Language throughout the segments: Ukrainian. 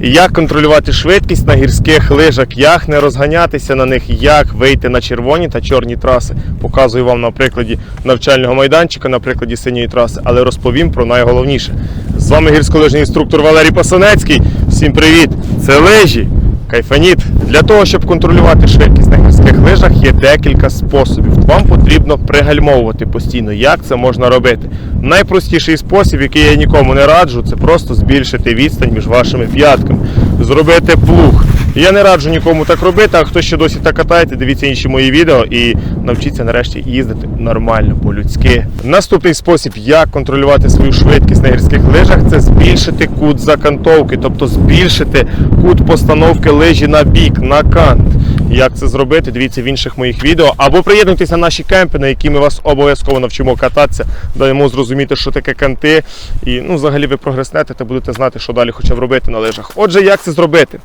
Як контролювати швидкість на гірських лижах, як не розганятися на них, як вийти на червоні та чорні траси. Показую вам на прикладі навчального майданчика, на прикладі синьої траси, але розповім про найголовніше. З вами гірськолижний інструктор Валерій Пасанецький. Всім привіт! Це лижі. Кайфаніт. Для того, щоб контролювати швидкість на гірських лижах, є декілька способів. Вам потрібно пригальмовувати постійно. Як це можна робити? Найпростіший спосіб, який я нікому не раджу, це просто збільшити відстань між вашими п'ятками, зробити плуг. Я не раджу нікому так робити, а хто ще досі так катаєте, дивіться інші мої відео і навчіться нарешті їздити нормально, по-людськи. Наступний спосіб, як контролювати свою швидкість на гірських лижах, це збільшити кут закантовки, тобто збільшити кут постановки лижі на бік, на кант. Як це зробити, дивіться в інших моїх відео. Або приєднуйтесь на наші кемпи, на які ми вас обов'язково навчимо кататися, даємо зрозуміти, що таке канти. І ну, взагалі ви прогреснете та будете знати, що далі хоча б робити на лижах. Отже, як це зробити?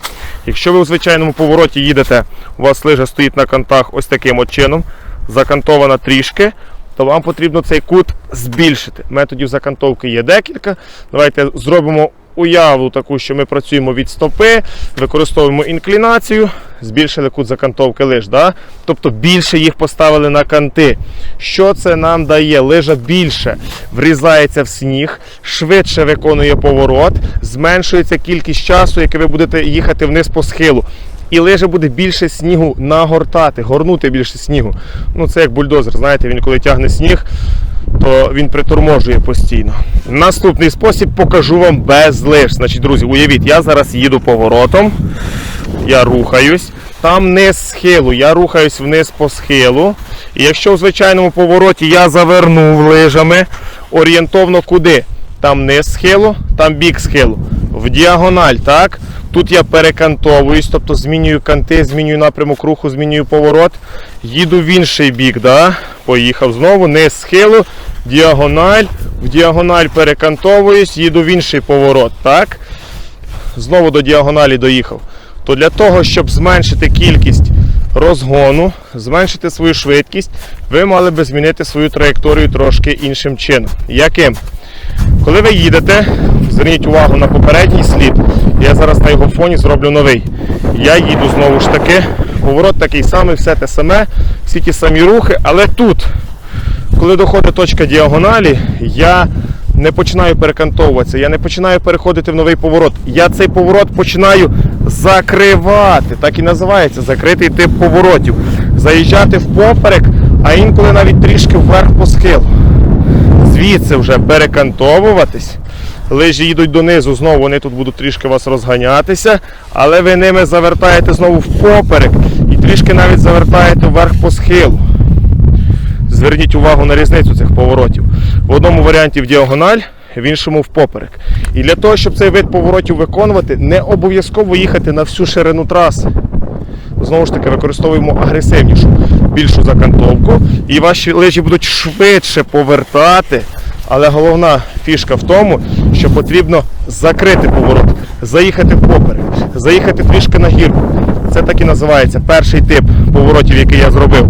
Якщо ви у звичайному повороті їдете, у вас лижа стоїть на кантах ось таким от чином, закантована трішки, то вам потрібно цей кут збільшити. Методів закантовки є декілька. Давайте зробимо уяву таку, що ми працюємо від стопи, використовуємо інклінацію, збільшили кут закантовки лиж. Да? Тобто більше їх поставили на канти. Що це нам дає? Лижа більше врізається в сніг, швидше виконує поворот, зменшується кількість часу, яке ви будете їхати вниз по схилу. І лижа буде більше снігу нагортати, горнути більше снігу. Ну це як бульдозер. Знаєте, він коли тягне сніг, то він приторможує постійно. Наступний спосіб покажу вам без лиж. Значить, друзі, уявіть, я зараз їду поворотом, я рухаюсь. Там низ схилу, я рухаюсь вниз по схилу. І якщо в звичайному повороті я завернув лижами, орієнтовно куди? Там низ схилу, там бік схилу. В діагональ, так? Тут я перекантовуюсь, тобто змінюю канти, змінюю напрямок руху, змінюю поворот. Їду в інший бік, да? поїхав знову, низ схилу, діагональ, в діагональ перекантовуюсь, їду в інший поворот. так? Знову до діагоналі доїхав. То для того, щоб зменшити кількість розгону, зменшити свою швидкість, ви мали би змінити свою траєкторію трошки іншим чином. Яким? Коли ви їдете, зверніть увагу на попередній слід. Я зараз на його фоні зроблю новий. Я їду знову ж таки. Поворот такий самий, все те саме, всі ті самі рухи, але тут, коли доходить точка діагоналі, я не починаю перекантовуватися, я не починаю переходити в новий поворот. Я цей поворот починаю закривати. Так і називається закритий тип поворотів. Заїжджати впоперек, а інколи навіть трішки вверх по схилу звідси вже перекантовуватись. Лижі їдуть донизу, знову вони тут будуть трішки вас розганятися, але ви ними завертаєте знову впоперек і трішки навіть завертаєте вверх по схилу. Зверніть увагу на різницю цих поворотів. В одному варіанті в діагональ, в іншому впоперек. І для того, щоб цей вид поворотів виконувати, не обов'язково їхати на всю ширину траси. Знову ж таки, використовуємо агресивнішу, більшу закантовку, і ваші лижі будуть швидше повертати. Але головна фішка в тому, що потрібно закрити поворот, заїхати впоперек, заїхати трішки на гірку. Це так і називається перший тип поворотів, який я зробив.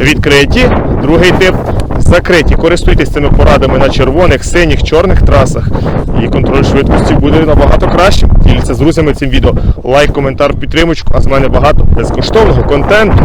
Відкриті, другий тип закриті. Користуйтесь цими порадами на червоних, синіх, чорних трасах. І контроль швидкості буде набагато кращим. Діліться з друзями цим відео. Лайк, коментар, підтримочку, а з мене багато безкоштовного контенту.